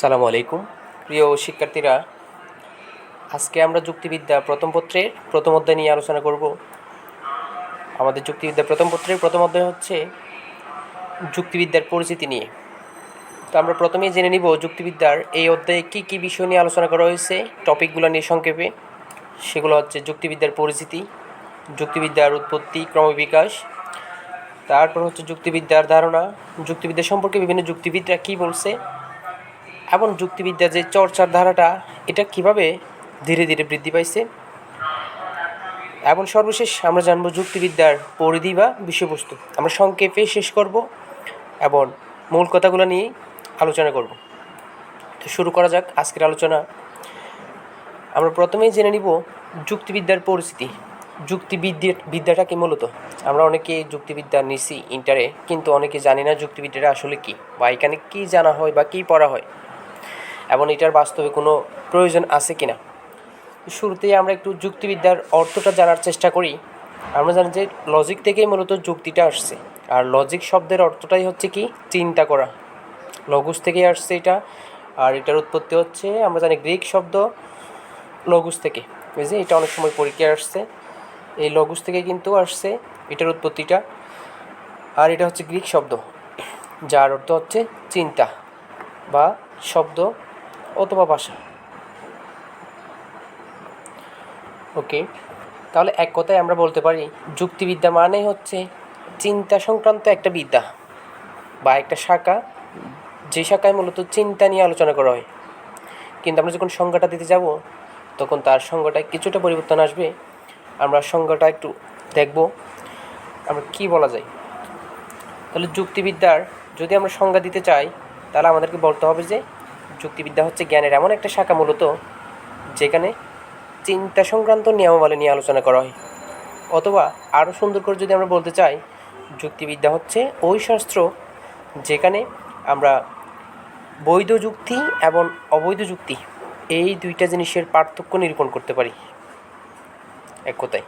সালামু আলাইকুম। প্রিয় শিক্ষার্থীরা, আজকে আমরা যুক্তিবিদ্যা প্রথম পত্রের প্রথম অধ্যায় নিয়ে আলোচনা করব। আমাদের যুক্তিবিদ্যা প্রথম পত্রের প্রথম অধ্যায় হচ্ছে যুক্তিবিদ্যার পরিচিতি নিয়ে। তো আমরা প্রথমেই জেনে নিব যুক্তিবিদ্যার এই অধ্যায়ে কী কী বিষয় নিয়ে আলোচনা করা হয়েছে, টপিকগুলো নিয়ে সংক্ষেপে। সেগুলো হচ্ছে যুক্তিবিদ্যার পরিচিতি, যুক্তিবিদ্যার উৎপত্তি, ক্রমবিকাশ, তারপর হচ্ছে যুক্তিবিদ্যার ধারণা, যুক্তিবিদ্যা সম্পর্কে বিভিন্ন যুক্তিবিদরা কী বলছে এবং যুক্তিবিদ্যার যে চর্চার ধারাটা, এটা কীভাবে ধীরে ধীরে বৃদ্ধি পাইছে? এবং সর্বশেষ আমরা জানব যুক্তিবিদ্যার পরিধি বা বিষয়বস্তু। আমরা সংক্ষেপে শেষ করব এবং মূল কথাগুলো নিয়ে আলোচনা করব। তো শুরু করা যাক আজকের আলোচনা। আমরা প্রথমেই জেনে নিব যুক্তিবিদ্যার পরিস্থিতি। যুক্তিবিদ্যা বিদ্যাটা কি মূলত আমরা অনেকে যুক্তিবিদ্যা নিছি ইন্টারে, কিন্তু অনেকে জানি না যুক্তিবিদ্যাটা আসলে কি, বা এখানে কী জানা হয় বা কী পড়া হয়। এবং এটার বাস্তবে কোনো প্রয়োজন আছে কি না শুরুতেই আমরা একটু যুক্তিবিদ্যার অর্থটা জানার চেষ্টা করি। আমরা জানি যে লজিক থেকেই মূলত যুক্তিটা আসছে। আর লজিক শব্দের অর্থটাই হচ্ছে কি? চিন্তা করা। লগুস থেকেই আসছে এটা। আর এটার উৎপত্তি হচ্ছে, আমরা জানি গ্রিক শব্দ লগুস থেকে। বুঝলি এটা অনেক সময় পরীক্ষায় আসছে। এই লগুস থেকে কিন্তু আসছে এটার উৎপত্তিটা। আর এটা হচ্ছে গ্রিক শব্দ, যার অর্থ হচ্ছে চিন্তা বা শব্দ অথবা ভাষা ওকে, তাহলে এক কথায় আমরা বলতে পারি, যুক্তিবিদ্যা মানে হচ্ছে চিন্তা সংক্রান্ত একটা বিদ্যা বা একটা শাখা। যে শাখায় মূলত চিন্তা নিয়ে আলোচনা করা হয়। কিন্তু আমরা যখন সংজ্ঞাটা দিতে যাব, তখন তার সংজ্ঞাটায় কিছুটা পরিবর্তন আসবে। আমরা সংজ্ঞাটা একটু দেখব। আমরা কি বলা যায়? তাহলে যুক্তিবিদ্যার যদি আমরা সংজ্ঞা দিতে চাই, তাহলে আমাদেরকে বলতে হবে যে যুক্তিবিদ্যা হচ্ছে জ্ঞানের এমন একটা শাখা মূলত, যেখানে চিন্তা সংক্রান্ত নিয়মাবলী নিয়ে আলোচনা করা হয়। অথবা আরও সুন্দর করে যদি আমরা বলতে চাই, যুক্তিবিদ্যা হচ্ছে ওই শাস্ত্র যেখানে আমরা বৈধ যুক্তি এবং অবৈধ যুক্তি, এই দুইটা জিনিসের পার্থক্য নিরূপণ করতে পারি। এক কথায়।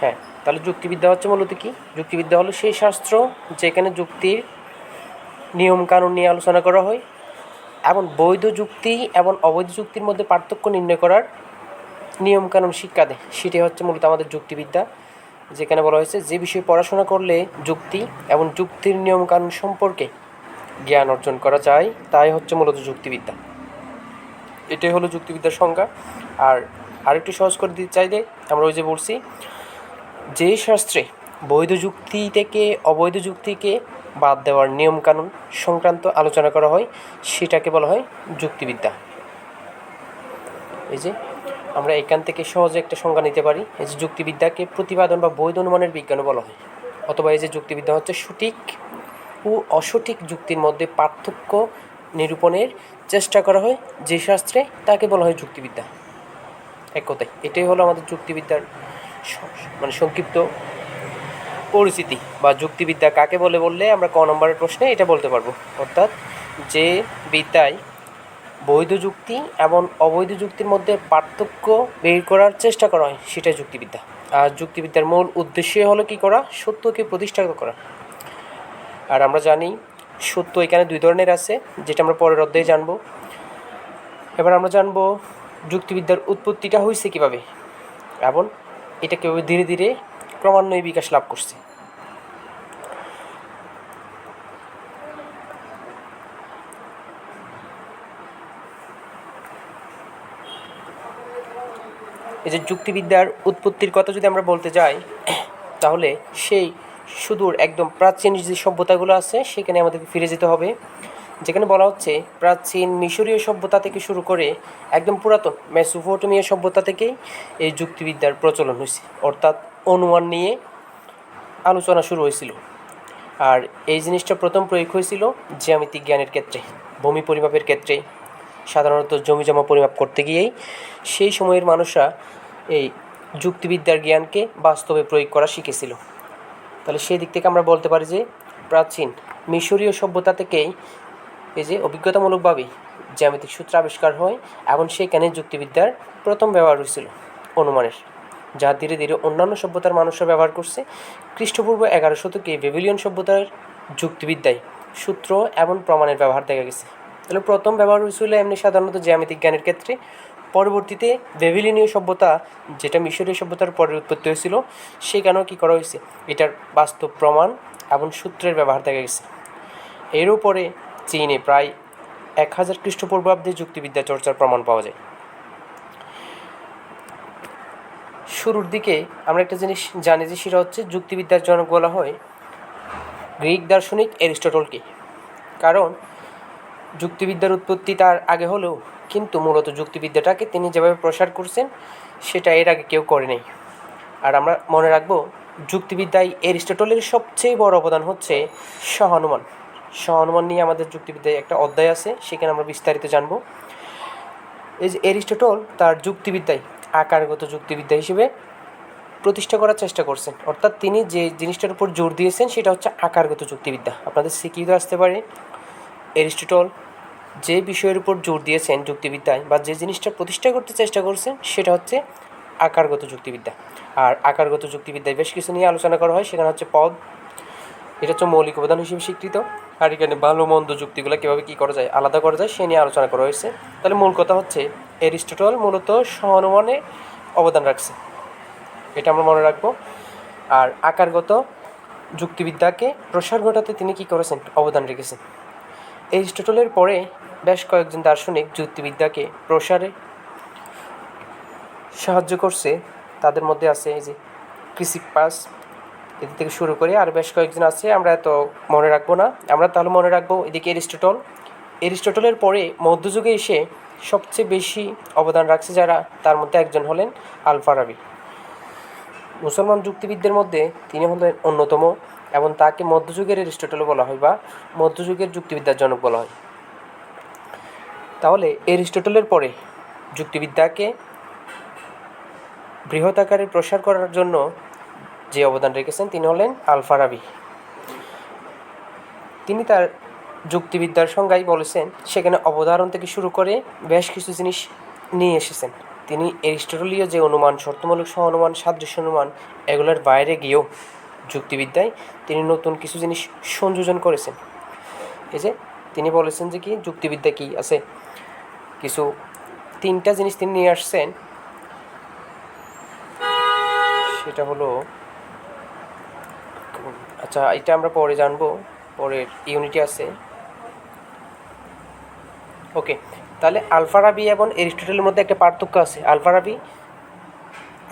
হ্যাঁ। তাহলে যুক্তিবিদ্যা হচ্ছে মূলত কি? যুক্তিবিদ্যা হলো সেই শাস্ত্র যেখানে যুক্তির নিয়ম কানুন নিয়ে আলোচনা করা হয় এবং বৈধ যুক্তি এবং অবৈধ যুক্তির মধ্যে পার্থক্য নির্ণয় করার নিয়ম কানুন শিক্ষা দেয়। সেটি হচ্ছে মূলত আমাদের যুক্তিবিদ্যা, যেখানে বলা হয়েছে যে বিষয়ে পড়াশোনা করলে যুক্তি এবং যুক্তির নিয়ম কানুন সম্পর্কে জ্ঞান অর্জন করা যায়, তাই হচ্ছে মূলত যুক্তিবিদ্যা। এটাই হলো যুক্তিবিদ্যার সংজ্ঞা। আর আরেকটু সহজ করে দিতে চাইলে আমরা ওই যে বলছি যে শাস্ত্রে বৈধ যুক্তি থেকে অবৈধ যুক্তিকে বাদ দেওয়ার নিয়মকানুন সংক্রান্ত আলোচনা করা হয়, সেটাকে বলা হয় যুক্তিবিদ্যা। এই যে, আমরা এখান থেকে সহজে একটা সংজ্ঞা নিতে পারি। এই যে যুক্তিবিদ্যাকে প্রতিপাদন বা বৈধ অনুমানের বিজ্ঞানও বলা হয়। অথবা এই যে যুক্তিবিদ্যা হচ্ছে সঠিক ও অসঠিক যুক্তির মধ্যে পার্থক্য নিরূপণের চেষ্টা করা হয়, যে শাস্ত্রে তাকে বলা হয় যুক্তিবিদ্যা। এক কথায়, এটাই হলো আমাদের যুক্তিবিদ্যার মানে সংক্ষিপ্ত পরিচিতি বা যুক্তিবিদ্যা কাকে বলে বললে আমরা ক নম্বরের প্রশ্নে এটা বলতে পারব। অর্থাৎ যে বিদ্যায় বৈধ যুক্তি এবং অবৈধ যুক্তির মধ্যে পার্থক্য বের করার চেষ্টা করা হয়, সেটাই যুক্তিবিদ্যা। আর যুক্তিবিদ্যার মূল উদ্দেশ্য হলো কি করা? সত্যকে প্রতিষ্ঠা করা। আর আমরা জানি সত্য এখানে দুই ধরনের আছে, যেটা আমরা পরের অধ্যায়ে জানব। এবার আমরা জানব যুক্তিবিদ্যার উৎপত্তিটা হয়েছে কীভাবে এবং এটা কীভাবে ধীরে ধীরে ক্রমান্বয়ে বিকাশ লাভ করছে। এই যে যুক্তিবিদ্যার উৎপত্তির কথা যদি আমরা বলতে যাই, তাহলে সেই সুদূর একদম প্রাচীন যে সভ্যতাগুলো আছে, সেখানে আমাদেরকে ফিরে যেতে হবে। যেখানে বলা হচ্ছে প্রাচীন মিশরীয় সভ্যতা থেকে শুরু করে একদম পুরাতন মেসোপটেমিয়া সভ্যতা থেকেই এই যুক্তিবিদ্যার প্রচলন হয়েছে। অর্থাৎ অনুমান নিয়ে আলোচনা শুরু হয়েছিল। আর এই জিনিসটা প্রথম প্রয়োগ হয়েছিল জ্যামিতিক জ্ঞানের ক্ষেত্রে, ভূমি পরিমাপের ক্ষেত্রে। সাধারণত জমি জমা পরিমাপ করতে গিয়েই সেই সময়ের মানুষরা এই যুক্তিবিদ্যার জ্ঞানকে বাস্তবে প্রয়োগ করা শিখেছিল। তাহলে সেই দিক থেকে আমরা বলতে পারি যে প্রাচীন মিশরীয় সভ্যতা থেকেই এই যে অভিজ্ঞতামূলকভাবেই জ্যামিতিক সূত্র আবিষ্কার হয় এবং সেখানে যুক্তিবিদ্যার প্রথম ব্যবহার হয়েছিল অনুমানের, যা ধীরে ধীরে অন্যান্য সভ্যতার মানুষরা ব্যবহার করছে। খ্রিস্টপূর্ব এগারো শতকে বেবিলিয়ন সভ্যতার যুক্তিবিদ্যায় সূত্র এবং প্রমাণের ব্যবহার দেখা গেছে। তাহলে প্রথম ব্যবহার হয়েছিল এমনি সাধারণত জ্যামিতিক জ্ঞানের ক্ষেত্রে। পরবর্তীতে বেবিলিনীয় সভ্যতা, যেটা মিশরীয় সভ্যতার পরে উৎপত্তি হয়েছিল, সেখানেও কী করা হয়েছে? এটার বাস্তব প্রমাণ এবং সূত্রের ব্যবহার দেখা গেছে। এর উপরে চীনে প্রায় এক হাজার খ্রিস্টপূর্বাব্দে যুক্তিবিদ্যা চর্চার প্রমাণ পাওয়া যায়। শুরুর দিকে আমরা একটা জিনিস জানি যে সেটা হচ্ছে যুক্তিবিদ্যার জনক বলা হয় গ্রিক দার্শনিক এরিস্টটলকে। কারণ যুক্তিবিদ্যার উৎপত্তি তার আগে হলেও কিন্তু মূলত যুক্তিবিদ্যাটাকে তিনি যেভাবে প্রসার করছেন, সেটা এর আগে কেউ করে নেই। আর আমরা মনে রাখব যুক্তিবিদ্যায় এরিস্টটলের সবচেয়ে বড় অবদান হচ্ছে সহানুমান সহানুমান নিয়ে আমাদের যুক্তিবিদ্যায় একটা অধ্যায় আছে, সেখানে আমরা বিস্তারিত জানব। এই যে এরিস্টটল তার যুক্তিবিদ্যায়, আকারগত যুক্তিবিদ্যা হিসেবে প্রতিষ্ঠা করার চেষ্টা করছেন। অর্থাৎ তিনি যে জিনিসটার উপর জোর দিয়েছেন, সেটা হচ্ছে আকারগত যুক্তিবিদ্যা। আপনাদের শিখিত আসতে পারে, এরিস্টটল যে বিষয়ের উপর জোর দিয়েছেন যুক্তিবিদ্যায় বা যে জিনিসটা প্রতিষ্ঠা করতে চেষ্টা করছেন, সেটা হচ্ছে আকারগত যুক্তিবিদ্যা। আর আকারগত যুক্তিবিদ্যায় বেশ কিছু নিয়ে আলোচনা করা হয়, সেখানে হচ্ছে পদ এটা হচ্ছে মৌলিক উপাদান হিসেবে স্বীকৃত। আর এখানে ভালো, মন্দ যুক্তিগুলো কীভাবে কী করা যায় আলাদা করা যায় সে নিয়ে আলোচনা করা হয়েছে। তাহলে মূল কথা হচ্ছে এরিস্টটল মূলত সহানুমানে অবদান রাখছে। এটা আমরা মনে রাখব। আর আকারগত যুক্তিবিদ্যাকে প্রসার ঘটাতে তিনি কী করেছেন? অবদান রেখেছেন। এরিস্টটলের পরে বেশ কয়েকজন দার্শনিক যুক্তিবিদ্যাকে প্রসারে সাহায্য করছে। তাদের মধ্যে আছে এই যে ক্রিসিপাস এদিক থেকে শুরু করে। আর বেশ কয়েকজন আছে, আমরা এত মনে রাখব না। আমরা তাহলে মনে রাখব এদিকে এরিস্টটল। এরিস্টটলের পরে মধ্যযুগে এসে সবচেয়ে বেশি অবদান রাখছে যারা, তার মধ্যে একজন হলেন আলফারাবি মুসলমান যুক্তিবিদদের মধ্যে তিনি হলেন অন্যতম এবং তাকে মধ্যযুগের এরিস্টটলও বলা হয় বা মধ্যযুগের যুক্তিবিদ্যার জনক বলা হয়। তাহলে এরিস্টটলের পরে যুক্তিবিদ্যাকে বৃহৎ আকারে প্রসার করার জন্য যে অবদান রেখেছেন তিনি হলেন আলফারাবি। তিনি তার যুক্তিবিদ্যার সংজ্ঞায় বলেছেন, সেখানে অবধারণ থেকে শুরু করে বেশ কিছু জিনিস নিয়ে এসেছেন। তিনি এরিস্টটলীয় যে অনুমান, শর্তমূলক সহ অনুমান, সাদৃশ্য অনুমান, এগুলোর বাইরে গিয়েও যুক্তিবিদ্যায় তিনি নতুন কিছু জিনিস সংযোজন করেছেন। এই যে তিনি বলেছেন যে কি, যুক্তিবিদ্যা কি আছে? কিছু তিনটা জিনিস তিনি নিয়ে আসছেন। সেটা হলো আচ্ছা এটা আমরা পরে জানব, পরের ইউনিটি আছে। ওকে তাহলে আলফারাবি এবং এরিস্টটলের মধ্যে একটা পার্থক্য আছে। আলফারাবি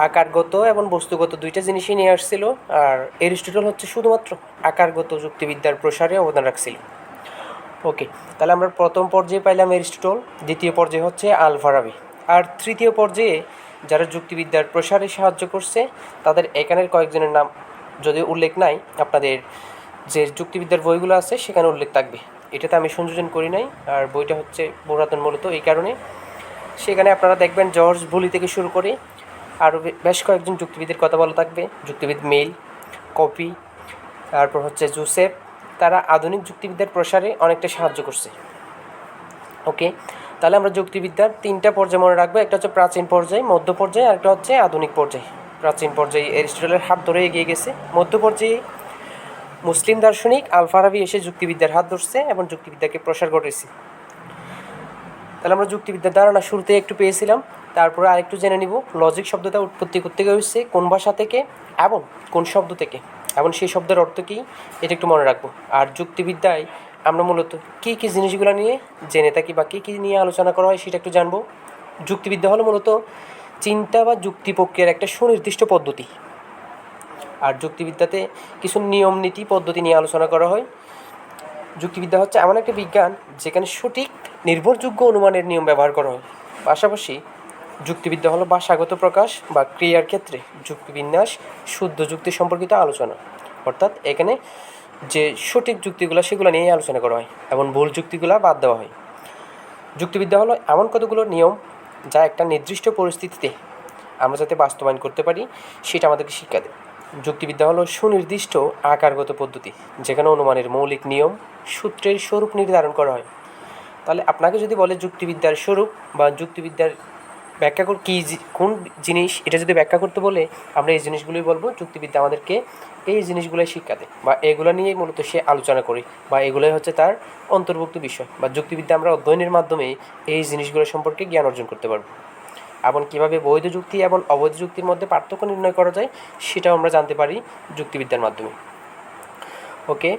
আকারগত এবং বস্তুগত দুইটা জিনিসই নিয়ে আসছিল, আর এরিস্টটল হচ্ছে শুধুমাত্র আকারগত যুক্তিবিদ্যার প্রসারে অবদান রাখছিল। ওকে তাহলে আমরা প্রথম পর্যায়ে পাইলাম এরিস্টটল, দ্বিতীয় পর্যায়ে হচ্ছে আলফারাবি আর তৃতীয় পর্যায়ে যারা যুক্তিবিদ্যার প্রসারে সাহায্য করছে, তাদের এখানের কয়েকজনের নাম যদি উল্লেখ নাই, আপনাদের যে যুক্তিবিদ্যার বইগুলো আছে, সেখানে উল্লেখ থাকবে। এটাতে আমি সংযোজন করি নাই, আর বইটা হচ্ছে পুরাতন মূলত এই কারণে। সেখানে আপনারা দেখবেন জর্জ বুলি থেকে শুরু করে আরও বেশ কয়েকজন যুক্তিবিদের কথা বলা থাকবে। যুক্তিবিদ মেইল, কপি, তারপর হচ্ছে জোসেফ। তারা আধুনিক যুক্তিবিদ্যার প্রসারে অনেকটা সাহায্য করছে। ওকে, তাহলে আমরা যুক্তিবিদ্যার তিনটা পর্যায়ে মনে রাখব। একটা হচ্ছে প্রাচীন পর্যায়ে, মধ্য পর্যায়ে, আর একটা হচ্ছে আধুনিক পর্যায়ে। প্রাচীন পর্যায়ে এরিস্টটলের হাত ধরে এগিয়ে গেছে। মধ্য পর্যায়ে মুসলিম দার্শনিক আলফারাবি এসে যুক্তিবিদ্যার হাত ধরছে এবং যুক্তিবিদ্যাকে প্রসার ঘটেছে তাহলে আমরা যুক্তিবিদ্যার ধারণা শুরুতে একটু পেয়েছিলাম। তারপরে আরেকটু জেনে নিব লজিক শব্দটা উৎপত্তি করতে হচ্ছে কোন ভাষা থেকে এবং কোন শব্দ থেকে। এবং সেই শব্দের অর্থ কী, এটা একটু মনে রাখব। আর যুক্তিবিদ্যায় আমরা মূলত কী কী জিনিসগুলো নিয়ে, জেনে থাকি বা কী কী নিয়ে আলোচনা করা হয় সেটা একটু জানব। যুক্তিবিদ্যা হলো মূলত চিন্তা বা যুক্তি প্রক্রিয়ার একটা সুনির্দিষ্ট পদ্ধতি। আর যুক্তিবিদ্যাতে কিছু নিয়ম, নীতি, পদ্ধতি নিয়ে আলোচনা করা হয়। যুক্তিবিদ্যা হচ্ছে এমন একটা বিজ্ঞান যেখানে সঠিক, নির্ভরযোগ্য অনুমানের নিয়ম ব্যবহার করা হয়। পাশাপাশি যুক্তিবিদ্যা হলো ভাষাগত প্রকাশ বা ক্রিয়ার ক্ষেত্রে যুক্তিবিন্যাস, শুদ্ধ যুক্তি সম্পর্কিত আলোচনা। অর্থাৎ এখানে যে সঠিক যুক্তিগুলো সেগুলো নিয়েই আলোচনা করা হয় এবং ভুল যুক্তিগুলো বাদ দেওয়া হয়। যুক্তিবিদ্যা হলো এমন কতগুলো নিয়ম যা একটা নির্দিষ্ট পরিস্থিতিতে আমরা যাতে বাস্তবায়ন করতে পারি, সেটা আমাদেরকে শিক্ষা দেয়। যুক্তিবিদ্যা হলো সুনির্দিষ্ট আকারগত পদ্ধতি, যেখানে অনুমানের মৌলিক নিয়ম সূত্রের স্বরূপ নির্ধারণ করা হয়। তাহলে আপনাকে যদি বলে যুক্তিবিদ্যার স্বরূপ বা যুক্তিবিদ্যার ব্যাখ্যা কর কী কোন জিনিস এটা যদি ব্যাখ্যা করতে বলে, আমরা এই জিনিসগুলোই বলব। যুক্তিবিদ্যা আমাদেরকে এই জিনিসগুলোই শিক্ষা দেয় বা এগুলো নিয়েই মূলত সে আলোচনা করি বা এগুলোই হচ্ছে তার অন্তর্ভুক্ত বিষয় বা যুক্তিবিদ্যা আমরা অধ্যয়নের মাধ্যমে এই জিনিসগুলো সম্পর্কে জ্ঞান অর্জন করতে পারব। এবং কীভাবে বৈধ যুক্তি এবং অবৈধ যুক্তির মধ্যে পার্থক্য নির্ণয় করা যায়, সেটাও আমরা জানতে পারি যুক্তিবিদ্যার মাধ্যমে। ওকে?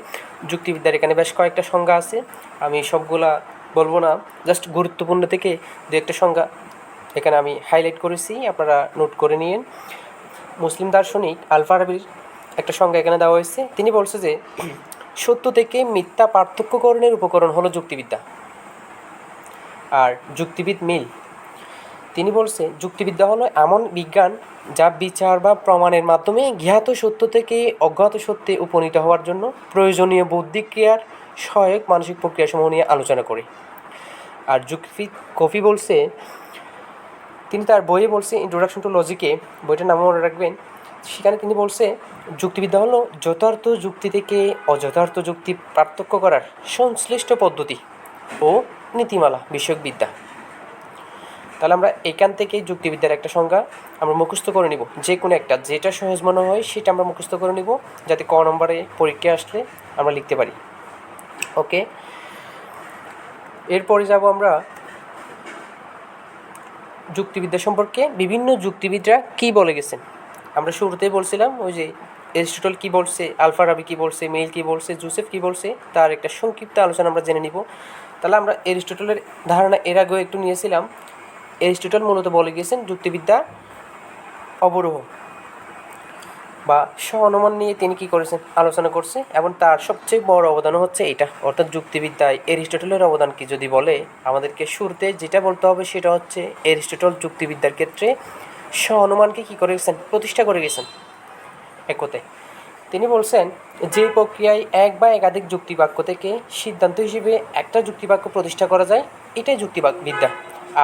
যুক্তিবিদ্যার এখানে বেশ কয়েকটা সংজ্ঞা আছে। আমি সবগুলা বলব না। জাস্ট গুরুত্বপূর্ণ থেকে দু একটা সংজ্ঞা এখানে আমি হাইলাইট করেছি, আপনারা নোট করে নিন মুসলিম দার্শনিক আলফারাবির একটা সংজ্ঞা এখানে দেওয়া হয়েছে। তিনি বলছে যে, সত্য থেকে মিথ্যা পার্থক্যকরণের উপকরণ হলো যুক্তিবিদ্যা। আর যুক্তিবিদ মিল। তিনি বলছে, যুক্তিবিদ্যা হলো এমন বিজ্ঞান যা বিচার বা প্রমাণের মাধ্যমে জ্ঞাত সত্য থেকে অজ্ঞাত সত্যে উপনীত হওয়ার জন্য প্রয়োজনীয় বৌদ্ধিক ক্রিয়ার সহায়ক মানসিক প্রক্রিয়াসমূহ নিয়ে আলোচনা করে। আর যুক্তিবিদ কফি বলছে তিনি তার বইয়ে বলছে ইন্ট্রোডাকশন টু লজিকে বইটার নাম মনে রাখবেন, সেখানে তিনি বলছে, যুক্তিবিদ্যা হলো যথার্থ যুক্তি থেকে অযথার্থ যুক্তি পার্থক্য করার সংশ্লিষ্ট পদ্ধতি ও নীতিমালা বিষয়ক বিদ্যা তাহলে আমরা এখান থেকে যুক্তিবিদ্যার একটা সংজ্ঞা আমরা মুখস্থ করে নিব। যে কোনো একটা, যেটা সহজ মনে হয় সেটা আমরা মুখস্থ করে নিব, যাতে ক নম্বরে পরীক্ষা আসলে আমরা লিখতে পারি। ওকে? এরপরে যাব আমরা যুক্তিবিদ্যা সম্পর্কে বিভিন্ন যুক্তিবিদরা কি বলে গেছেন? আমরা শুরুতেই বলছিলাম, ওই যে এরিস্টটল কী বলছে, আলফা রাবি কী বলছে মেইল কী বলছে, জোসেফ কী বলছে, তার একটা সংক্ষিপ্ত আলোচনা আমরা জেনে নিব। তাহলে আমরা এরিস্টটলের ধারণা এর আগেও একটু নিয়েছিলাম। এরিস্টটল মূলত বলে গিয়েছেন যুক্তিবিদ্যা অবরোহ। বা স্ব অনুমান নিয়ে তিনি কী করেছেন, আলোচনা করছে এবং তার সবচেয়ে বড় অবদান হচ্ছে এটা। অর্থাৎ যুক্তিবিদ্যায় এরিস্টটলের অবদান কি যদি বলে, আমাদেরকে শুরুতে যেটা বলতে হবে সেটা হচ্ছে এরিস্টটল যুক্তিবিদ্যার ক্ষেত্রে স্ব অনুমানকে কী করে গেছেন, প্রতিষ্ঠা করে গেছেন এক কথায় তিনি বলছেন, যে প্রক্রিয়ায় এক বা একাধিক যুক্তিবাক্য থেকে সিদ্ধান্ত হিসেবে একটা যুক্তিবাক্য প্রতিষ্ঠা করা যায়, এটাই যুক্তিবাক বিদ্যা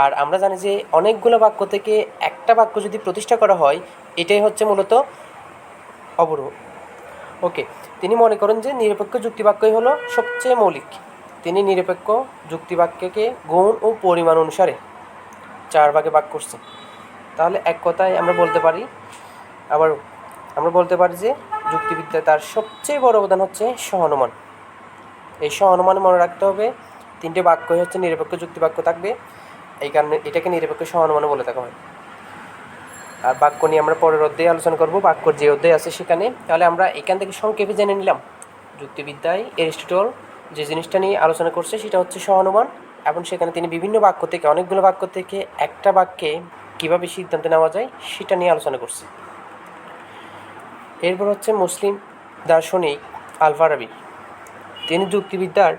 আর আমরা জানি যে অনেকগুলো বাক্য থেকে একটা বাক্য যদি প্রতিষ্ঠা করা হয়, এটাই হচ্ছে মূলত অবরোহ। ওকে তিনি মনে করেন যে নিরপেক্ষ যুক্তিবাক্যই হলো সবচেয়ে মৌলিক। তিনি নিরপেক্ষ যুক্তিবাক্যকে গুণ ও পরিমাণ অনুসারে চার ভাগে ভাগ করছেন। তাহলে এক কথায় আমরা বলতে পারি আবার আমরা বলতে পারি যে যুক্তিবিদ্যায় তার সবচেয়ে বড় অবদান হচ্ছে সহানুমান এই সহানুমানে মনে রাখতে হবে, তিনটে বাক্যই হচ্ছে নিরপেক্ষ যুক্তিবাক্য থাকবে। এই কারণে এটাকে নিরপেক্ষ সহানুমানে বলে থাকা হয়। আর বাক্য নিয়ে আমরা পরের অধ্যায়ে আলোচনা করব। বাক্যর যে অধ্যায় আছে সেখানে, তাহলে আমরা এখান থেকে সংক্ষেপে জেনে নিলাম। যুক্তিবিদ্যায় এরিস্টটল যে জিনিসটা নিয়ে আলোচনা করছে সেটা হচ্ছে সহানুমান এবং সেখানে তিনি বিভিন্ন বাক্য থেকে, অনেকগুলো বাক্য থেকে একটা বাক্যে কীভাবে সিদ্ধান্ত নেওয়া যায় সেটা নিয়ে আলোচনা করছে। এরপর হচ্ছে মুসলিম দার্শনিক আলফারাবি। তিনি যুক্তিবিদ্যার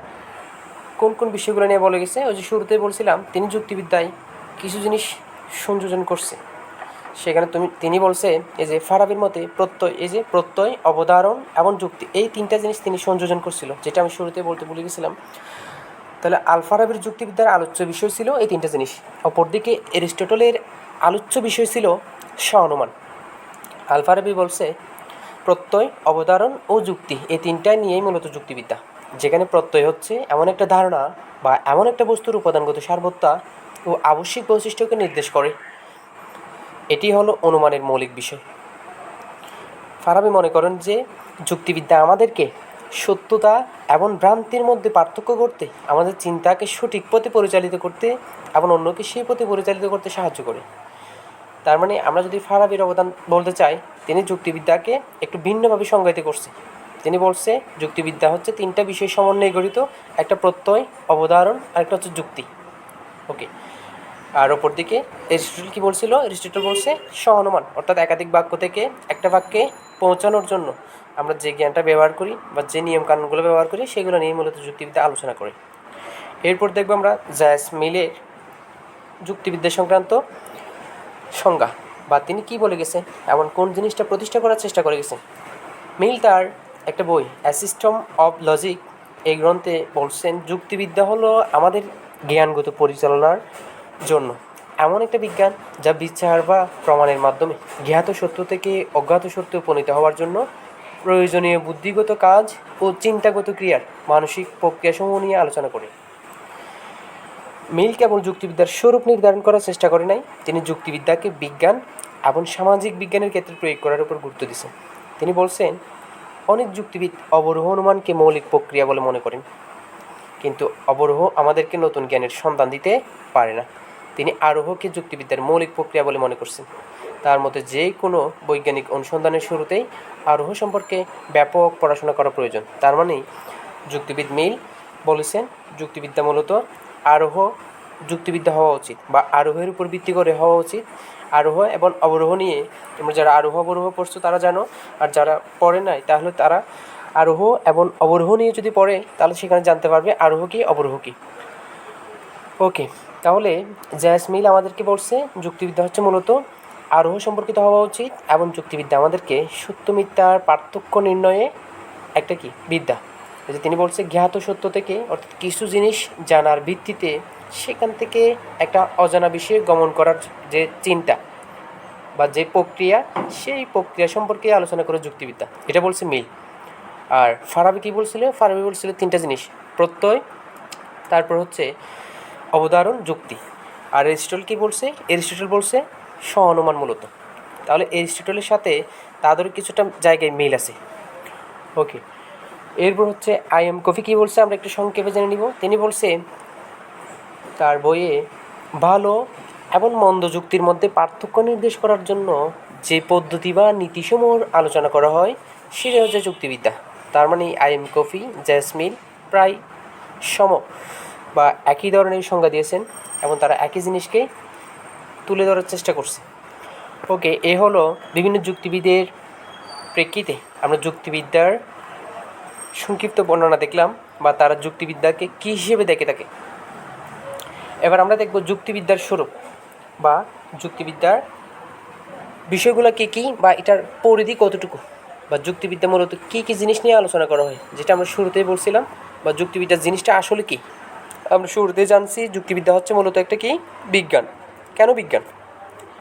কোন কোন বিষয়গুলো নিয়ে বলে গেছে? ওই যে শুরুতে বলছিলাম, তিনি যুক্তিবিদ্যায় কিছু জিনিস সংযোজন করছে। সেখানে তুমি, তিনি বলছে, এই যে ফারাবির মতে প্রত্যয়, এই যে প্রত্যয় অবধারণ এবং যুক্তি, এই তিনটা জিনিস তিনি সংযোজন করছিল, যেটা আমি শুরুতে বলতে ভুলে গেছিলাম। তাহলে আলফারাবির যুক্তিবিদ্যার আলোচ্য বিষয় ছিল এই তিনটা জিনিস। অপরদিকে এরিস্টটলের আলোচ্য বিষয় ছিল স্ব অনুমান আলফারাবি বলছে, প্রত্যয় অবধারণ ও যুক্তি, এই তিনটাই নিয়েই মূলত যুক্তিবিদ্যা। যেখানে প্রত্যয় হচ্ছে এমন একটা ধারণা বা এমন একটা বস্তুর উপাদানগত সারবত্তা ও আবশ্যিক বৈশিষ্ট্যকে নির্দেশ করে। এটি হলো অনুমানের মৌলিক বিষয়। ফারাবি মনে করেন যে, যুক্তিবিদ্যা আমাদেরকে সত্যতা এবং ভ্রান্তির মধ্যে পার্থক্য করতে, আমাদের চিন্তাকে সঠিক পথে পরিচালিত করতে এবং অন্যকে সেই পথে পরিচালিত করতে সাহায্য করে। তার মানে আমরা যদি ফারাবির অবদান বলতে চাই, তিনি যুক্তিবিদ্যাকে একটু ভিন্নভাবে সংজ্ঞায়িত করছে। তিনি বলছে, যুক্তিবিদ্যা হচ্ছে তিনটা বিষয় সমন্বয়ে গঠিত, একটা প্রত্যয় অবধারণ আর একটা হচ্ছে যুক্তি। ওকে। আর ওপর দিকে এরিস্টটল কী বলছিল? এরিস্টটল বলছে সহানুমান, অর্থাৎ একাধিক বাক্য থেকে একটা বাক্যে পৌঁছানোর জন্য। আমরা যে জ্ঞানটা ব্যবহার করি বা যে নিয়মকানুনগুলো ব্যবহার করি, সেগুলো নিয়ে মূলত যুক্তিবিদ্যা আলোচনা করি। এরপর দেখব আমরা জ্যাস মিলের যুক্তিবিদ্যা সংক্রান্ত সংজ্ঞা। বা তিনি কি বলে গেছেন এমন কোন জিনিসটা প্রতিষ্ঠা করার চেষ্টা করে গেছে? মিল তার একটা বই অ্যাসিস্টম অফ লজিক এই গ্রন্থে বলছেন, যুক্তিবিদ্যা হলো আমাদের জ্ঞানগত পরিচালনার জন্য। এমন একটা বিজ্ঞান যা বিচার বা প্রমাণের মাধ্যমে জ্ঞাত সত্য থেকে অজ্ঞাত সত্যে উপনীত হওয়ার জন্য প্রয়োজনীয় বুদ্ধিগত কাজ ও চিন্তাগত ক্রিয়ার মানসিক প্রক্রিয়াসমূহ নিয়ে আলোচনা করে। মিল কেবল যুক্তিবিদ্যার স্বরূপ নির্ধারণ করার চেষ্টা করে নাই, তিনি যুক্তিবিদ্যাকে বিজ্ঞান এবং সামাজিক বিজ্ঞানের ক্ষেত্রে প্রয়োগ করার উপর গুরুত্ব দিয়েছেন। তিনি বলছেন, অনেক যুক্তিবিদ অবরোহ অনুমানকে মৌলিক প্রক্রিয়া বলে মনে করেন, কিন্তু অবরোহ আমাদেরকে নতুন জ্ঞানের সন্ধান দিতে পারে না। তিনি আরোহকে যুক্তিবিদ্যার মৌলিক প্রক্রিয়া বলে মনে করছেন। তার মতে যে কোনো বৈজ্ঞানিক অনুসন্ধানের শুরুতেই আরোহ সম্পর্কে ব্যাপক পড়াশোনা করা প্রয়োজন। তার মানেই যুক্তিবিদ মিল বলেছেন, যুক্তিবিদ্যা মূলত আরোহ যুক্তিবিদ্যা হওয়া উচিত বা আরোহের উপর ভিত্তি করে হওয়া উচিত। আরোহ এবং অবরোহ নিয়ে তোমরা যারা আরোহ অবরোহ পড়ছো তারা জানো, আর যারা পড়ে নাই তাহলে তারা আরোহ এবং অবরোহ নিয়ে যদি পড়ে, তাহলে সেখানে জানতে পারবে আরোহ কি, অবরোহ কি। ওকে। তাহলে জ্যাসমিল আমাদেরকে বলছে, যুক্তিবিদ্যা হচ্ছে মূলত আরোহ সম্পর্কিত হওয়া উচিত এবং যুক্তিবিদ্যা আমাদেরকে সত্য মিথ্যার পার্থক্য নির্ণয়ে একটা কি? বিদ্যা। যে তিনি বলছে, জ্ঞাত সত্য থেকে, অর্থাৎ কিছু জিনিস জানার ভিত্তিতে সেখান থেকে একটা অজানা বিষয়ে গমন করার যে চিন্তা বা যে প্রক্রিয়া, সেই প্রক্রিয়া সম্পর্কে আলোচনা করে যুক্তিবিদ্যা। এটা বলছে মিল। আর ফারাবি কী বলছিল? ফারাবি বলছিল তিনটা জিনিস। প্রত্যয়, তারপর হচ্ছে অবধারণ যুক্তি। আর এরিস্টটল কী বলছে? এরিস্টটল বলছে স্ব অনুমান মূলত। তাহলে এরিস্টটলের সাথে তাদের কিছুটা জায়গায় মিল আছে। ওকে। এরপর হচ্ছে আই এম কফি কী বলছে? আমরা একটু সংক্ষেপে জেনে নিব। তিনি বলছে, তার বইয়ে ভালো এবং মন্দ যুক্তির মধ্যে পার্থক্য নির্দেশ করার জন্য যে পদ্ধতি বা নীতিসমূহ আলোচনা করা হয়, সেটা হচ্ছে যুক্তিবিদ্যা। তার মানে আই এম কফি জ্যাসমিল প্রায় সম বা একই ধরনের সংজ্ঞা দিয়েছেন এবং তারা একই জিনিসকেই তুলে ধরার চেষ্টা করছে। ওকে, এ হলো বিভিন্ন যুক্তিবিদের প্রেক্ষিতে আমরা যুক্তিবিদ্যার সংক্ষিপ্ত বর্ণনা দেখলাম বা তারা যুক্তিবিদ্যাকে কী হিসেবে দেখে থাকে। এবার আমরা দেখব যুক্তিবিদ্যার স্বরূপ বা যুক্তিবিদ্যার বিষয়গুলো কী কী বা এটার পরিধি কতটুকু বা যুক্তিবিদ্যা মূলত কী কী জিনিস নিয়ে আলোচনা করা হয়, যেটা আমরা শুরুতেই বলছিলাম বা যুক্তিবিদ্যার জিনিসটা আসলে কী? আমরা শুরুতেই জানছি যুক্তিবিদ্যা হচ্ছে মূলত একটা কি? বিজ্ঞান। কেন বিজ্ঞান?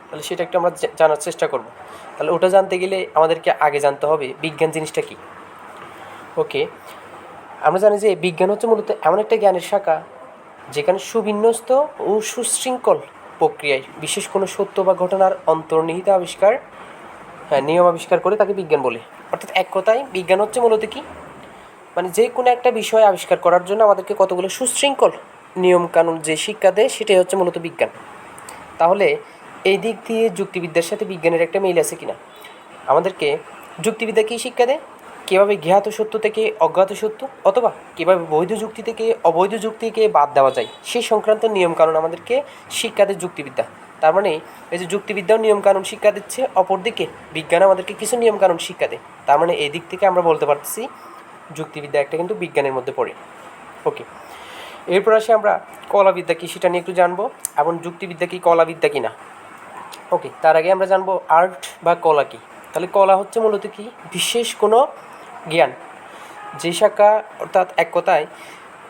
তাহলে সেটা একটু আমরা জানার চেষ্টা করব। তাহলে ওটা জানতে গেলে আমাদেরকে আগে জানতে হবে বিজ্ঞান জিনিসটা কী? ওকে আমরা জানি যে বিজ্ঞান হচ্ছে মূলত এমন একটা জ্ঞানের শাখা যেখানে সুবিন্যস্ত ও সুশৃঙ্খল প্রক্রিয়ায়, বিশেষ কোনো সত্য বা ঘটনার অন্তর্নিহিত আবিষ্কার হ্যাঁ নিয়ম আবিষ্কার করে তাকে বিজ্ঞান বলে। অর্থাৎ এক কথায় বিজ্ঞান হচ্ছে মূলত কি? মানে যে কোনো একটা বিষয় আবিষ্কার করার জন্য আমাদেরকে কতগুলো সুশৃঙ্খল নিয়মকানুন যে শিক্ষা দেয়, সেটাই হচ্ছে মূলত বিজ্ঞান। তাহলে এই দিক দিয়ে যুক্তিবিদ্যার সাথে বিজ্ঞানের একটা মিল আছে কিনা? আমাদেরকে যুক্তিবিদ্যা কী শিক্ষা দেয়? কীভাবে জ্ঞাত সত্য থেকে অজ্ঞাত সত্য অথবা কীভাবে বৈধ যুক্তি থেকে অবৈধ যুক্তিকে বাদ দেওয়া যায়, সেই সংক্রান্ত নিয়মকানুন আমাদেরকে শিক্ষা দেয় যুক্তিবিদ্যা। তার মানে এই যে যুক্তিবিদ্যাও নিয়মকানুন শিক্ষা দিচ্ছে, অপরদিকে বিজ্ঞান আমাদেরকে কিছু নিয়মকানুন শিক্ষা দেয়। তার মানে এই দিক থেকে আমরা বলতে পারতেছি যুক্তিবিদ্যা একটা কিন্তু বিজ্ঞানের মধ্যে পড়ে। ওকে এরপর আসে আমরা কলাবিদ্যা কী সেটা নিয়ে একটু জানব এবং যুক্তিবিদ্যা কি, কলাবিদ্যা কি না। ওকে তার আগে আমরা জানব আর্ট বা কলা কী। তাহলে কলা হচ্ছে মূলত কি? বিশেষ কোনো জ্ঞান। যে শাখা অর্থাৎ এক কথায়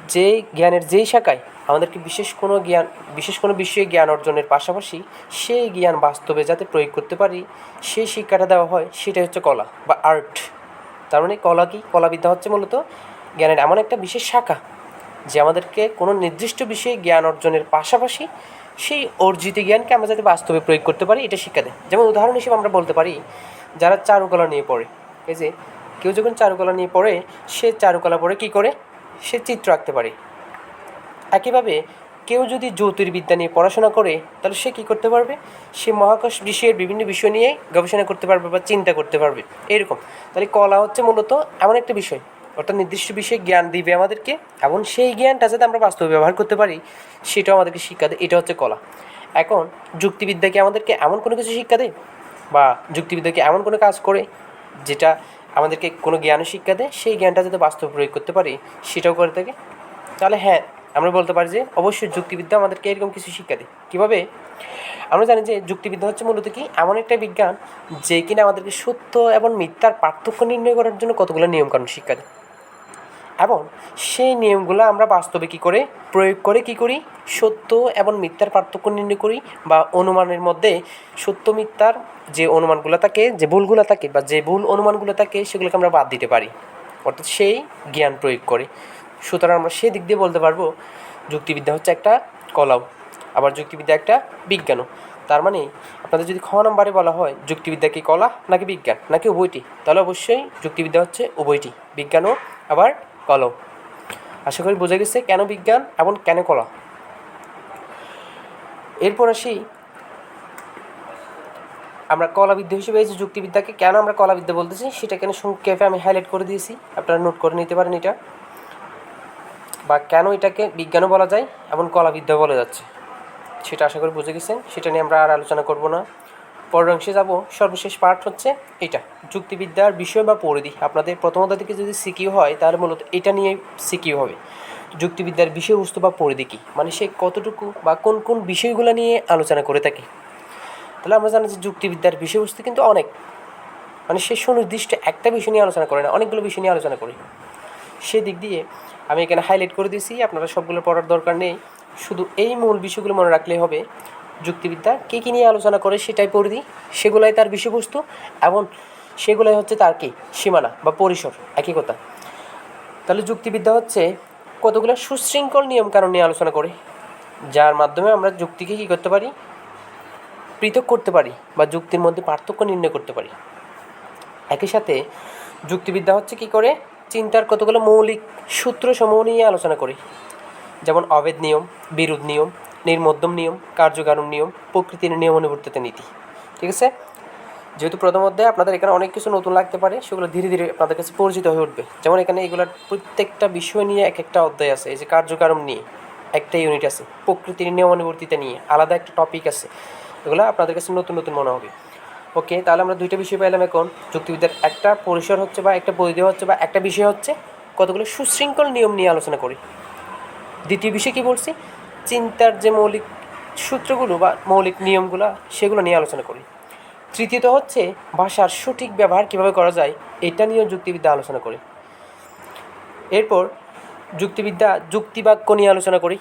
যে জ্ঞানের যেই শাখায় আমাদেরকে বিশেষ কোনো জ্ঞান, বিশেষ কোনো বিষয়ে জ্ঞান অর্জনের পাশাপাশি সেই জ্ঞান বাস্তবে যাতে প্রয়োগ করতে পারি, সেই শিক্ষাটা দেওয়া হয়, সেটাই হচ্ছে কলা বা আর্ট। তার মানে কলা কি? কলাবিদ্যা হচ্ছে মূলত জ্ঞানের এমন একটা বিশেষ শাখা যে আমাদেরকে কোনো নির্দিষ্ট বিষয়ে জ্ঞান অর্জনের পাশাপাশি সেই অর্জিত জ্ঞানকে আমরা যাতে বাস্তবে প্রয়োগ করতে পারি, এটা শিক্ষা দেয়। যেমন উদাহরণ হিসেবে আমরা বলতে পারি, যারা চারুকলা নিয়ে পড়ে, এই যে কেউ যখন চারুকলা নিয়ে পড়ে, সে চারুকলা পড়ে কী করে? সে চিত্র আঁকতে পারে। একইভাবে কেউ যদি জ্যোতির্বিদ্যা নিয়ে পড়াশোনা করে, তাহলে সে কী করতে পারবে? সে মহাকাশ বিষয়ের বিভিন্ন বিষয় নিয়ে গবেষণা করতে পারবে বা চিন্তা করতে পারবে। এরকম। তাহলে কলা হচ্ছে মূলত এমন একটা বিষয়। অর্থাৎ নির্দিষ্ট বিষয়ে জ্ঞান দিবে আমাদেরকে, এবং সেই জ্ঞানটা যাতে আমরা বাস্তবে ব্যবহার করতে পারি, সেটাও আমাদেরকে শিক্ষা দেয়। এটা হচ্ছে কলা। এখন যুক্তিবিদ্যাকে আমাদেরকে এমন কোনো কিছু শিক্ষা দেয়? বা যুক্তিবিদ্যাকে এমন কোনো কাজ করে, যেটা আমাদেরকে কোনো জ্ঞানও শিক্ষা দেয়? সেই জ্ঞানটা যাতে বাস্তব প্রয়োগ করতে পারি, সেটাও করে থাকে। তাহলে হ্যাঁ আমরা বলতে পারি যে অবশ্যই যুক্তিবিদ্যা আমাদেরকে এরকম কিছু শিক্ষা দেয়। কীভাবে? আমরা জানি যে যুক্তিবিদ্যা হচ্ছে মূলত কি? এমন একটা বিজ্ঞান যে কিনা আমাদেরকে সত্য এবং মিথ্যার পার্থক্য নির্ণয় করার জন্য কতগুলো নিয়মকানুন শিক্ষা দেয়। এবং সেই নিয়মগুলো আমরা বাস্তবে কী করে, প্রয়োগ করে কি করি? সত্য এবং মিথ্যার পার্থক্য নির্ণয় করি বা অনুমানের মধ্যে সত্য, মিথ্যার যে অনুমানগুলো থাকে, যে ভুলগুলো থাকে বা যে ভুল অনুমানগুলো থাকে, সেগুলোকে আমরা বাদ দিতে পারি। অর্থাৎ সেই জ্ঞান প্রয়োগ করে। সুতরাং আমরা সেই দিক দিয়ে বলতে পারব, যুক্তিবিদ্যা হচ্ছে একটা কলাও আবার যুক্তিবিদ্যা একটা বিজ্ঞানও। তার মানে আপনাদের যদি খ নম্বরে বলা হয়, যুক্তিবিদ্যা কি কলা নাকি বিজ্ঞান নাকি উভয়টি? তাহলে অবশ্যই যুক্তিবিদ্যা হচ্ছে উভয়টি, বিজ্ঞানও আবার কলাও। আশা করি বোঝা গেছে কেন বিজ্ঞান এবং কেন কলা। এরপর আসি, আমরা কলাবিদ্যা হিসেবে এই যে যুক্তিবিদ্যাকে কেন আমরা কলাবিদ্যা বলতেছি, সেটা কেন সংক্ষেপে আমি হাইলাইট করে দিয়েছি, আপনারা নোট করে নিতে পারেন এটা। বা কেন এটাকে বিজ্ঞানও বলা যায় এবং কলাবিদ্যা বলা যাচ্ছে। সেটা আশা করি বুঝে গেছেন। সেটা নিয়ে আমরা আর আলোচনা করব না। পরের অংশে যাব। সর্বশেষ পার্ট হচ্ছে এটা। যুক্তিবিদ্যার বিষয় বা পরিধি। আপনাদের প্রথমত থেকে যদি সিকিউ হয়, তাহলে মূলত এটা নিয়ে সিকিউ হবে। যুক্তিবিদ্যার বিষয়বস্তু বা পরিধি কী? মানে সে কতটুকু বা কোন কোন বিষয়গুলো নিয়ে আলোচনা করে থাকে? তাহলে আমরা জানি যে যুক্তিবিদ্যার বিষয়বস্তু কিন্তু অনেক। মানে সে সুনির্দিষ্ট একটা বিষয় নিয়ে আলোচনা করে না, অনেকগুলো বিষয় নিয়ে আলোচনা করি। সেই দিক দিয়ে আমি এখানে হাইলাইট করে দিয়েছি, আপনারা সবগুলো পড়ার দরকার নেই। শুধু এই মূল বিষয়গুলো মনে রাখলেই হবে। যুক্তিবিদ্যা কী কী নিয়ে আলোচনা করে সেটাই পড়ে দিই। সেগুলাই তার বিষয়বস্তু এবং সেগুলাই হচ্ছে তার কি? সীমানা বা পরিসর, একই কথা। তাহলে যুক্তিবিদ্যা হচ্ছে কতগুলো সুশৃঙ্খল নিয়ম নিয়মকানুন নিয়ে আলোচনা করে, যার মাধ্যমে আমরা যুক্তিকে কী করতে পারি? পৃথক করতে পারি বা যুক্তির মধ্যে পার্থক্য নির্ণয় করতে পারি। একই সাথে যুক্তিবিদ্যা হচ্ছে কি করে? চিন্তার কতগুলো মৌলিক সূত্রসমূহ নিয়ে আলোচনা করি। যেমন অবেদ নিয়ম বিরোধ নিয়ম, নির্মধ্যম নিয়ম, কার্যকারণ নিয়ম, প্রকৃতির নিয়ম অনুবর্তিত নীতি। ঠিক আছে? যেহেতু প্রথম অধ্যায়ে আপনাদের এখানে অনেক কিছু নতুন লাগতে পারে, সেগুলো ধীরে ধীরে আপনাদের কাছে পরিচিত হয়ে উঠবে। যেমন এখানে এগুলোর প্রত্যেকটা বিষয় নিয়ে এক একটা অধ্যায় আছে, এই যে কার্যকারণ নিয়ে। একটা ইউনিট আছে, প্রকৃতির নিয়ম অনুবর্তিতা নিয়ে, আলাদা একটা টপিক আছে। এগুলো আপনাদের কাছে নতুন নতুন মনে হবে। ওকে, তাহলে আমরা দুইটা বিষয় পেলাম এখন। যুক্তিবিদ্যার একটা পরিসর হচ্ছে বা একটা পরিধি হচ্ছে বা একটা বিষয় হচ্ছে কতগুলো সুশৃঙ্খল নিয়ম নিয়ে আলোচনা করি। দ্বিতীয় বিষয় কি বলছি? চিন্তার যে মৌলিক সূত্রগুলো বা মৌলিক নিয়মগুলো, সেগুলো নিয়ে আলোচনা করি। তৃতীয়ত হচ্ছে ভাষার সঠিক ব্যবহার কীভাবে করা যায়, এটা নিয়েও যুক্তিবিদ্যা আলোচনা করি। এরপর যুক্তিবিদ্যা যুক্তিবাক্য নিয়ে আলোচনা করি।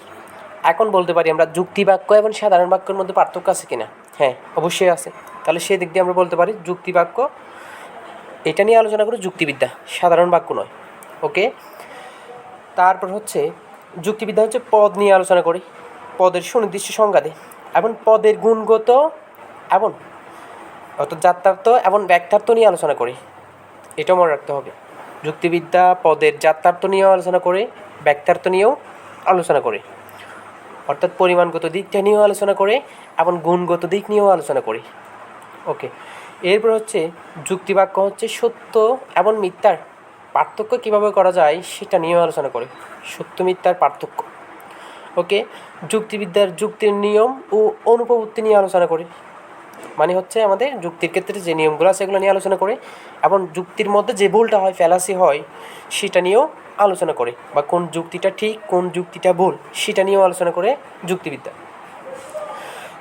এখন বলতে পারি আমরা যুক্তিবাক্য এবং সাধারণ বাক্যের মধ্যে পার্থক্য আছে কিনা? হ্যাঁ অবশ্যই আছে। তাহলে সেই দিক দিয়ে আমরা বলতে পারি যুক্তি বাক্য এটা নিয়ে আলোচনা করি যুক্তিবিদ্যা, সাধারণ বাক্য নয়, ওকে? তারপর হচ্ছে যুক্তিবিদ্যা হচ্ছে পদ নিয়ে আলোচনা করি, পদের সুনির্দিষ্ট সংজ্ঞা দেয় এবং পদের গুণগত এবং অর্থাৎ যাত্রার্থ এবং ব্যাখ্যার্থ নিয়ে আলোচনা করি, এটাও মনে রাখতে হবে। যুক্তিবিদ্যা, পদের যাত্রার্থ নিয়েও আলোচনা করে, ব্যাখ্যার্থ নিয়েও আলোচনা করে, অর্থাৎ পরিমাণগত দিকটা নিয়েও আলোচনা করে এবং গুণগত দিক নিয়েও আলোচনা করি। ওকে। এরপর হচ্ছে যুক্তিবাক্য হচ্ছে সত্য এবং মিথ্যার পার্থক্য কীভাবে করা যায় সেটা নিয়েও আলোচনা করে। সত্য, মিথ্যার পার্থক্য। ওকে, যুক্তিবিদ্যার যুক্তির নিয়ম ও অনুপবর্তি নিয়ে আলোচনা করি। মানে হচ্ছে আমাদের যুক্তির ক্ষেত্রে যে নিয়মগুলো আছে সেগুলো নিয়ে আলোচনা করে এবং যুক্তির মধ্যে যে ভুলটা হয় ফ্যালাসি হয়, সেটা নিয়েও আলোচনা করে। বা কোন যুক্তিটা ঠিক, কোন যুক্তিটা ভুল, সেটা নিয়েও আলোচনা করে যুক্তিবিদ্যা।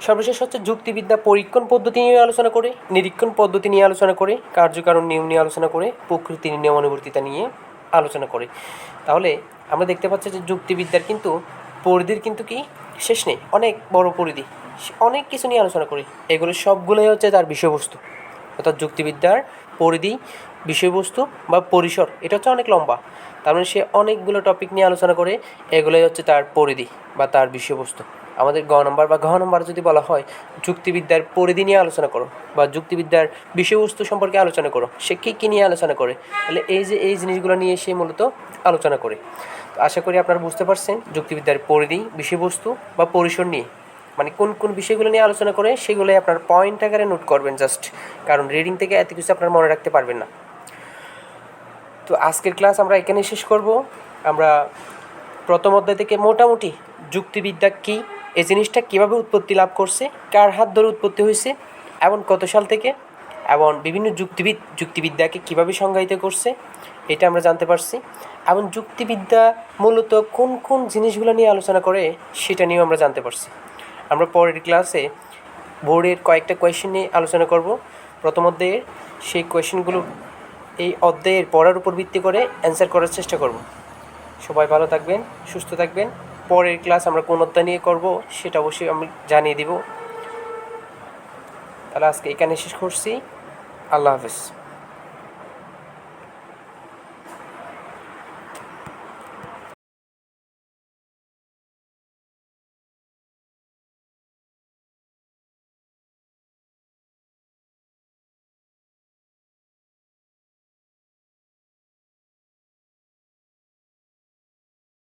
সর্বশেষ হচ্ছে যুক্তিবিদ্যা পরীক্ষণ পদ্ধতি নিয়ে আলোচনা করে, নিরীক্ষণ পদ্ধতি নিয়ে আলোচনা করে, কার্যকারণ নিয়ম নিয়ে আলোচনা করে, প্রকৃতির নিয়মানুবর্তিতা নিয়ে আলোচনা করে। তাহলে আমরা দেখতে পাচ্ছি যে যুক্তিবিদ্যার কিন্তু পরিধির কিন্তু কি শেষ নেই, অনেক বড় পরিধি, অনেক কিছু নিয়ে আলোচনা করি। এগুলো সবগুলোই হচ্ছে তার বিষয়বস্তু। অর্থাৎ যুক্তিবিদ্যার পরিধি, বিষয়বস্তু বা পরিসর, এটা হচ্ছে অনেক লম্বা। তার মানে সে অনেকগুলো টপিক নিয়ে আলোচনা করে, এগুলোই হচ্ছে তার পরিধি বা তার বিষয়বস্তু। আমাদের গ নম্বর বা ঘ নম্বর যদি বলা হয়, যুক্তিবিদ্যার পরিধি নিয়ে আলোচনা করো বা যুক্তিবিদ্যার বিষয়বস্তু সম্পর্কে আলোচনা করো, সে কী কী নিয়ে আলোচনা করে, তাহলে এই যে, এই জিনিসগুলো নিয়ে সে মূলত আলোচনা করে। তো আশা করি আপনারা বুঝতে পারছেন যুক্তিবিদ্যার পরিধি, বিষয়বস্তু বা পরিসর নিয়ে। মানে কোন কোন বিষয়গুলো নিয়ে আলোচনা করে, সেগুলোই আপনার পয়েন্ট আকারে নোট করবেন জাস্ট কারণ রিডিং থেকে এত কিছু আপনার মনে রাখতে পারবেন না। তো আজকের ক্লাস আমরা এখানে শেষ করব। আমরা প্রথম অধ্যায় থেকে মোটামুটি যুক্তিবিদ্যা কী? এই জিনিসটা কীভাবে উৎপত্তি লাভ করছে? কার হাত ধরে উৎপত্তি হয়েছে? এবং কত সাল থেকে? এবং বিভিন্ন যুক্তিবিদ, যুক্তিবিদ্যাকে কীভাবে সংজ্ঞায়িত করছে? এটা আমরা জানতে পারছি। এবং যুক্তিবিদ্যা মূলত কোন কোন জিনিসগুলো নিয়ে আলোচনা করে, সেটা নিয়েও আমরা জানতে পারছি। আমরা পরের ক্লাসে বোর্ডের কয়েকটা কোয়েশ্চেন নিয়ে আলোচনা করব। প্রথম অধ্যায়ের, সেই কোয়েশ্চেনগুলো এই অধ্যায়ের পড়ার উপর ভিত্তি করে অ্যান্সার করার চেষ্টা করব। সবাই ভালো থাকবেন, সুস্থ থাকবেন। পরের ক্লাস আমরা কোন অধ্যায় নিয়ে করব, সেটা অবশ্যই আমি জানিয়ে দিব। তাহলে আজকে এখানে শেষ করছি। আল্লাহ হাফেজ।